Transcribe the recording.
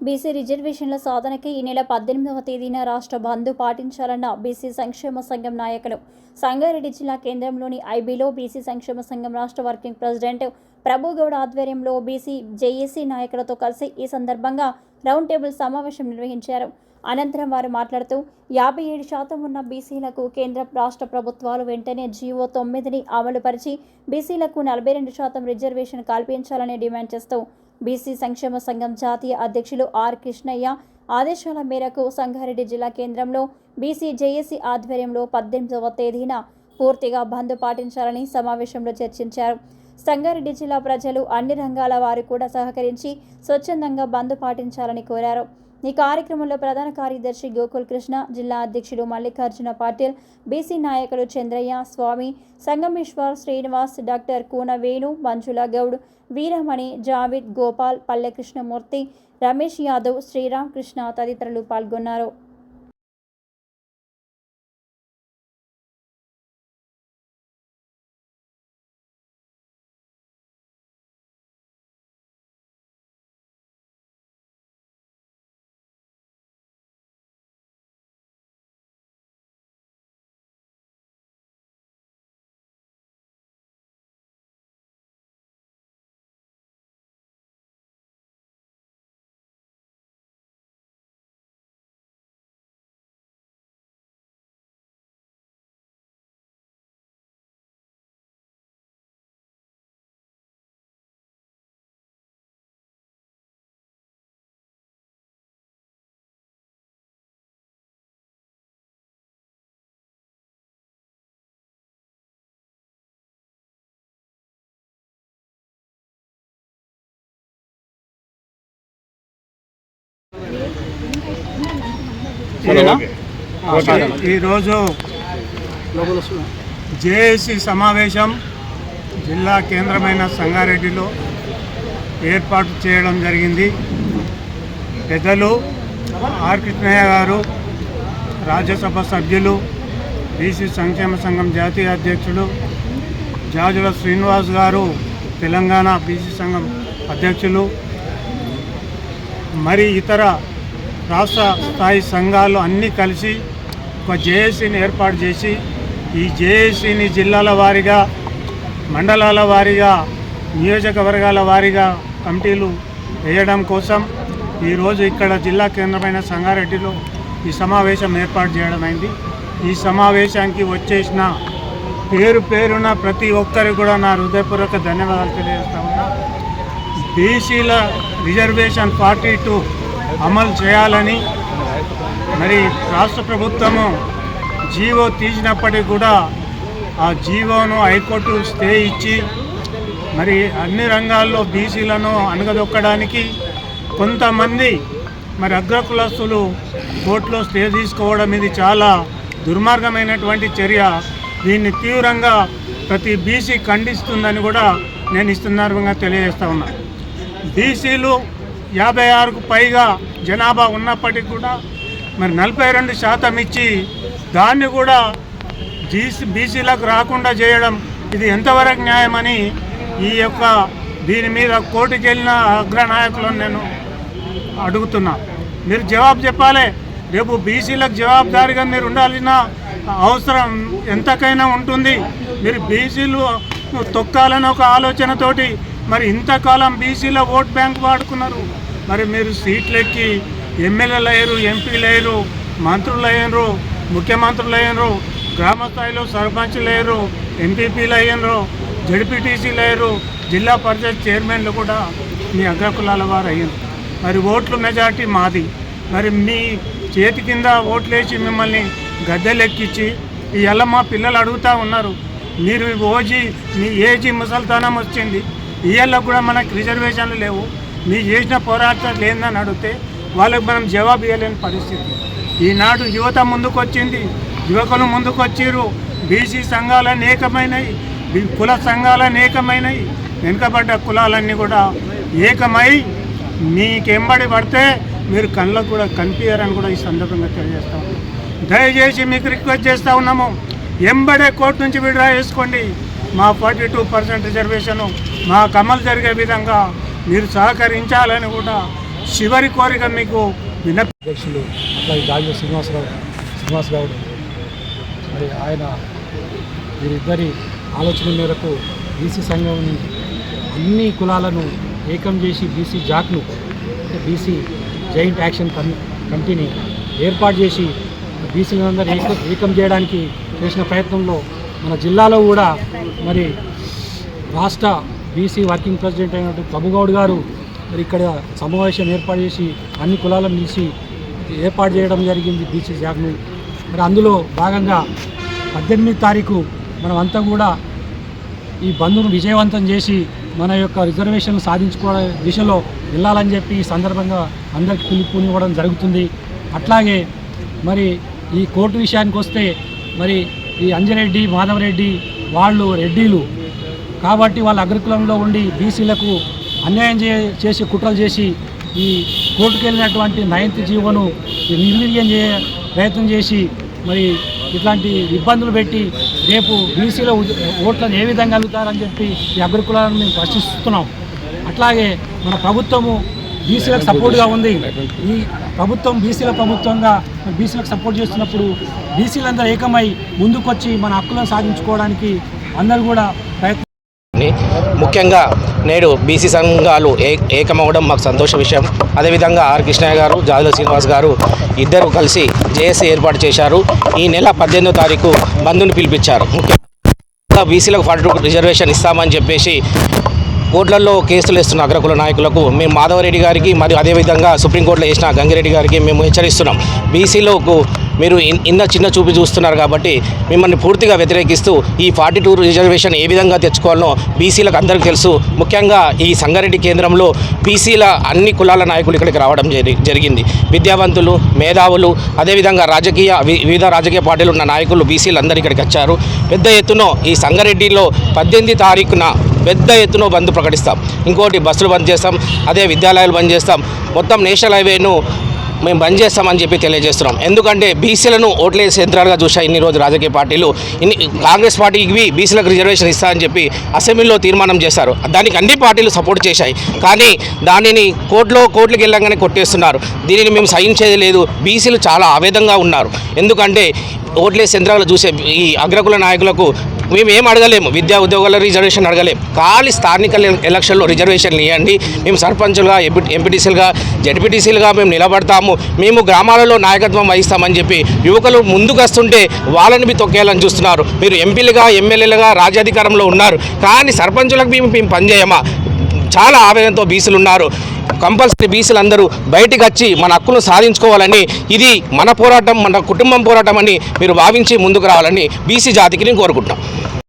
BC రిజర్వేషన్ల సాధనకి ఈ నెల పద్దెనిమిదవ తేదీన రాష్ట్ర బంద్ పాటించాలన్న బీసీ సంక్షేమ సంఘం నాయకులు సంగారెడ్డి జిల్లా కేంద్రంలోని ఐబీలో బీసీ సంక్షేమ సంఘం రాష్ట్ర వర్కింగ్ ప్రెసిడెంట్ ప్రభుగౌడ్ ఆధ్వర్యంలో బీసీ జేఏసీ నాయకులతో కలిసి ఈ సందర్భంగా రౌండ్ టేబుల్ సమావేశం నిర్వహించారు. అనంతరం వారు మాట్లాడుతూ యాభై ఏడు శాతం ఉన్న బీసీలకు కేంద్ర రాష్ట్ర ప్రభుత్వాలు వెంటనే జీవో తొమ్మిదిని అమలుపరిచి బీసీలకు నలభై రెండు శాతం రిజర్వేషన్ కల్పించాలని డిమాండ్ చేస్తూ బీసీ సంక్షేమ సంఘం జాతీయ అధ్యక్షులు ఆర్ కృష్ణయ్య ఆదేశాల మేరకు సంగారెడ్డి జిల్లా కేంద్రంలో బీసీ జేఏసీ ఆధ్వర్యంలో పద్దెనిమిదవ తేదీన పూర్తిగా బంద్ పాటించాలని సమావేశంలో చర్చించారు. సంగారెడ్డి జిల్లా ప్రజలు అన్ని రంగాల వారు కూడా సహకరించి స్వచ్ఛందంగా బంద్ పాటించాలని కోరారు. ఈ కార్యక్రమంలో ప్రధాన కార్యదర్శి గోకుల్ కృష్ణ జిల్లా అధ్యక్షుడు మల్లికార్జున పాటిల్ బీసీ నాయకులు చంద్రయ్య స్వామి సంగమేశ్వర్ శ్రీనివాస్ డాక్టర్ కూన వేణు మంజుల గౌడ్ వీరమణి జావిద్ గోపాల్ పల్లె కృష్ణమూర్తి రమేష్ యాదవ్ శ్రీరామ్ కృష్ణ తదితరులు పాల్గొన్నారు. ఈరోజు జేఏసీ సమావేశం జిల్లా కేంద్రమైన సంగారెడ్డిలో ఏర్పాటు చేయడం జరిగింది. పెద్దలు ఆర్ కృష్ణయ్య గారు రాజ్యసభ సభ్యులు బీసీ సంక్షేమ సంఘం జాతీయ అధ్యక్షులు జాజుల శ్రీనివాస్ గారు తెలంగాణ బీసీ సంఘం అధ్యక్షులు మరి ఇతర రాష్ట్ర స్థాయి సంఘాలు అన్నీ కలిసి ఒక జేఏసీని ఏర్పాటు చేసి ఈ జేఏసీని జిల్లాల వారీగా మండలాల వారీగా నియోజకవర్గాల వారీగా కమిటీలు వేయడం కోసం ఈరోజు ఇక్కడ జిల్లా కేంద్రమైన సంగారెడ్డిలో ఈ సమావేశం ఏర్పాటు చేయడమైంది ఈ సమావేశానికి వచ్చేసిన పేరు పేరున ప్రతి ఒక్కరికి కూడా నా హృదయపూర్వక ధన్యవాదాలు తెలియజేస్తా ఉన్నా. బీసీల రిజర్వేషన్ ఫార్టీ టూ అమలు చేయాలని మరి రాష్ట్ర ప్రభుత్వము జీవో తీసినప్పటికీ కూడా ఆ జీవోను హైకోర్టు స్టే ఇచ్చి మరి అన్ని రంగాల్లో బీసీలను అణగదొక్కడానికి కొంతమంది మరి అగ్రకులస్తులు కోర్టులో స్టే తీసుకోవడం ఇది చాలా దుర్మార్గమైనటువంటి చర్య. దీన్ని తీవ్రంగా ప్రతి బీసీ ఖండిస్తుందని కూడా నేను ఇస్తున్నారు తెలియజేస్తా ఉన్నా. బీసీలు యాభై ఆరుకు పైగా జనాభా ఉన్నప్పటికీ కూడా మరి నలభై రెండు శాతం ఇచ్చి దాన్ని కూడా జీసీ బీసీలకు రాకుండా చేయడం ఇది ఎంతవరకు న్యాయమని ఈ యొక్క దీని మీద కోర్టుకి వెళ్ళిన అగ్రనాయకులను నేను అడుగుతున్నా. మీరు జవాబు చెప్పాలి. రేపు బీసీలకు జవాబుదారిగా మీరు ఉండాల్సిన అవసరం ఎంతకైనా ఉంటుంది. మీరు బీసీలు తొక్కాలని ఒక ఆలోచనతోటి మరి ఇంతకాలం బీసీలో ఓట్ బ్యాంక్ వాడుకున్నారు. మరి మీరు సీట్లు ఎక్కి ఎమ్మెల్యేలు అయ్యారు ఎంపీలు అయ్యారు మంత్రులు అయ్యారు ముఖ్యమంత్రులు అయ్యారు గ్రామ స్థాయిలో సర్పంచ్లు అయ్యారు ఎంపీపీలు అయ్యారు జడ్పీటీసీలు అయ్యారు జిల్లా పరిషత్ చైర్మన్లు కూడా మీ అగ్రకులాల వారు అయ్యారు. మరి ఓట్లు మెజార్టీ మాది. మరి మీ చేతి కింద ఓట్లేసి మిమ్మల్ని గద్దెలెక్కించి ఇవాళ మా పిల్లలు అడుగుతూ ఉన్నారు. మీరు ఓజీ మీ ఏజీ ముసల్తానం వచ్చింది. ఇయర్లో కూడా మనకు రిజర్వేషన్లు లేవు. మీరు చేసిన పోరాటం లేదని అడిగితే వాళ్ళకి మనం జవాబు ఇవ్వలేని పరిస్థితి. ఈనాడు యువత ముందుకొచ్చింది. యువకులు ముందుకొచ్చిరు బీసీ సంఘాలు అనేకమైనవి కుల సంఘాలు అనేకమైనవి వెనుకబడ్డ కులాలన్నీ కూడా ఏకమై మీకెంబడి పడితే మీరు కళ్ళకు కూడా కనిపించారని కూడా ఈ సందర్భంగా తెలియజేస్తా దయచేసి మీకు రిక్వెస్ట్ చేస్తూ ఉన్నాము. ఎంబడే కోర్టు నుంచి విడ్రా చేసుకోండి. మా ఫార్టీ టూ పర్సెంట్ రిజర్వేషను మాకు అమలు జరిగే విధంగా మీరు సహకరించాలని కూడా చివరి కోరిక మీకు వినప అధ్యక్షులు అట్లాగే గాజుల శ్రీనివాసరావు శ్రీనివాస్ మరి ఆయన వీరిద్దరి ఆలోచన మేరకు బీసీ సంఘం అన్ని కులాలను ఏకం చేసి బీసీ జాక్ను అంటే బీసీ జాయింట్ యాక్షన్ కమిటీని ఏర్పాటు చేసి బీసీలందరూ ఏక ఏకం చేయడానికి చేసిన ప్రయత్నంలో మన జిల్లాలో కూడా మరి రాష్ట్ర బీసీ వర్కింగ్ ప్రెసిడెంట్ అయినటువంటి ప్రభుగౌడ్ గారు మరి ఇక్కడ సమావేశం ఏర్పాటు చేసి అన్ని కులాలను నిలిచి ఏర్పాటు చేయడం జరిగింది బీసీ జాగ్ను మరి అందులో భాగంగా పద్దెనిమిది తారీఖు మనం అంతా కూడా ఈ బంద్ను విజయవంతం చేసి మన యొక్క రిజర్వేషన్లు సాధించుకోవడం దిశలో వెళ్ళాలని చెప్పి ఈ సందర్భంగా అందరికి పిలుపునివ్వడం జరుగుతుంది. అట్లాగే మరి ఈ కోర్టు విషయానికి వస్తే మరి ఈ అంజరెడ్డి మాధవరెడ్డి వాళ్ళు రెడ్డిలు కాబట్టి వాళ్ళ అగ్రకులంలో ఉండి బీసీలకు అన్యాయం చే చేసి కుట్రలు చేసి ఈ కోర్టుకు వెళ్ళినటువంటి నైన్త్ జీవోను నిర్వీర్యం చే ప్రయత్నం చేసి మరి ఇట్లాంటి ఇబ్బందులు పెట్టి రేపు బీసీలో ఓట్లను ఏ విధంగా కలుగుతారని చెప్పి ఈ అగ్రకులాలను మేము ప్రశ్నిస్తున్నాం. అట్లాగే మన ప్రభుత్వము బీసీలకు సపోర్ట్గా ఉంది. ఈ ప్రభుత్వం బీసీల ప్రభుత్వంగా బీసీలకు సపోర్ట్ చేస్తున్నప్పుడు బీసీలందరూ ఏకమై ముందుకొచ్చి మన హక్కులను సాధించుకోవడానికి అందరూ కూడా ముఖ్యంగా నేడు బీసీ సంఘాలు ఏ ఏకమవడం మాకు సంతోష విషయం. అదేవిధంగా ఆర్ కృష్ణయ్య గారు జాదుల శ్రీనివాస్ గారు ఇద్దరు కలిసి జేఏసీ ఏర్పాటు చేశారు. ఈ నెల పద్దెనిమిదో తారీఖు బంధుని పిలిపించారు. ముఖ్యంగా బీసీలకు ఫార్టీ రిజర్వేషన్ ఇస్తామని చెప్పేసి కోర్టులలో కేసులు వేస్తున్న అగ్రకుల నాయకులకు మేము మాధవరెడ్డి గారికి మరియు అదేవిధంగా సుప్రీంకోర్టులో వేసిన గంగిరెడ్డి గారికి మేము హెచ్చరిస్తున్నాం. బీసీలకు మీరు ఇన్- చిన్న చూపి చూస్తున్నారు కాబట్టి మిమ్మల్ని పూర్తిగా వ్యతిరేకిస్తూ ఈ ఫార్టీ టూ రిజర్వేషన్ ఏ విధంగా తెచ్చుకోవాలనో బీసీలకు అందరికీ తెలుసు. ముఖ్యంగా ఈ సంగారెడ్డి కేంద్రంలో బీసీల అన్ని కులాల నాయకులు ఇక్కడికి రావడం జరిగింది. విద్యావంతులు మేధావులు అదేవిధంగా రాజకీయ వి- వివిధ రాజకీయ పార్టీలు ఉన్న నాయకులు బీసీలు అందరూ ఇక్కడికి వచ్చారు. పెద్ద ఎత్తున ఈ సంగారెడ్డిలో పద్దెనిమిది తారీఖున పెద్ద ఎత్తున బంద్ ప్రకటిస్తాం. ఇంకోటి బస్సులు బంద్ చేస్తాం. అదే విద్యాలయాలు బంద్ చేస్తాం. మొత్తం నేషనల్ హైవేను మేము బంద్ చేస్తామని చెప్పి తెలియజేస్తున్నాం. ఎందుకంటే బీసీలను ఓట్లేసే యంత్రాలుగా చూసా ఇన్ని రోజు రాజకీయ పార్టీలు ఇన్ని కాంగ్రెస్ పార్టీకి బీసీలకు రిజర్వేషన్ ఇస్తామని చెప్పి అసెంబ్లీలో తీర్మానం చేశారు. దానికి అన్ని పార్టీలు సపోర్ట్ చేశాయి. కానీ దానిని కోర్టులో కోర్టులకు వెళ్ళంగానే కొట్టేస్తున్నారు. దీనిని మేము సహించేది లేదు. బీసీలు చాలా ఆవేదంగా ఉన్నారు. ఎందుకంటే ఓట్లేసే యంత్రాలు చూసే ఈ అగ్రకుల నాయకులకు మేము ఏం అడగలేము. విద్యా ఉద్యోగాల రిజర్వేషన్ అడగలేము ఖాళీ స్థానిక ఎలక్షన్లో రిజర్వేషన్లు ఇవ్వండి మేము సర్పంచులుగా ఎంపీ ఎంపీటీసీలుగా జడ్పీటీసీలుగా మేము నిలబడతాము. మేము గ్రామాలలో నాయకత్వం వహిస్తామని చెప్పి యువకులు ముందుకు వస్తుంటే వాళ్ళని మీ తొక్కేయాలని చూస్తున్నారు. మీరు ఎంపీలుగా ఎమ్మెల్యేలుగా రాజ్యాధికారంలో ఉన్నారు. కానీ సర్పంచులకు మేము మేము పనిచేయమా? చాలా ఆవేదనతో బీసీలు ఉన్నారు కంపల్సరీ బీసీలు అందరూ బయటికి వచ్చి మన హక్కును సాధించుకోవాలని ఇది మన పోరాటం మన కుటుంబం పోరాటం అని మీరు భావించి ముందుకు రావాలని బీసీ జాతికి నేను కోరుకుంటున్నాం.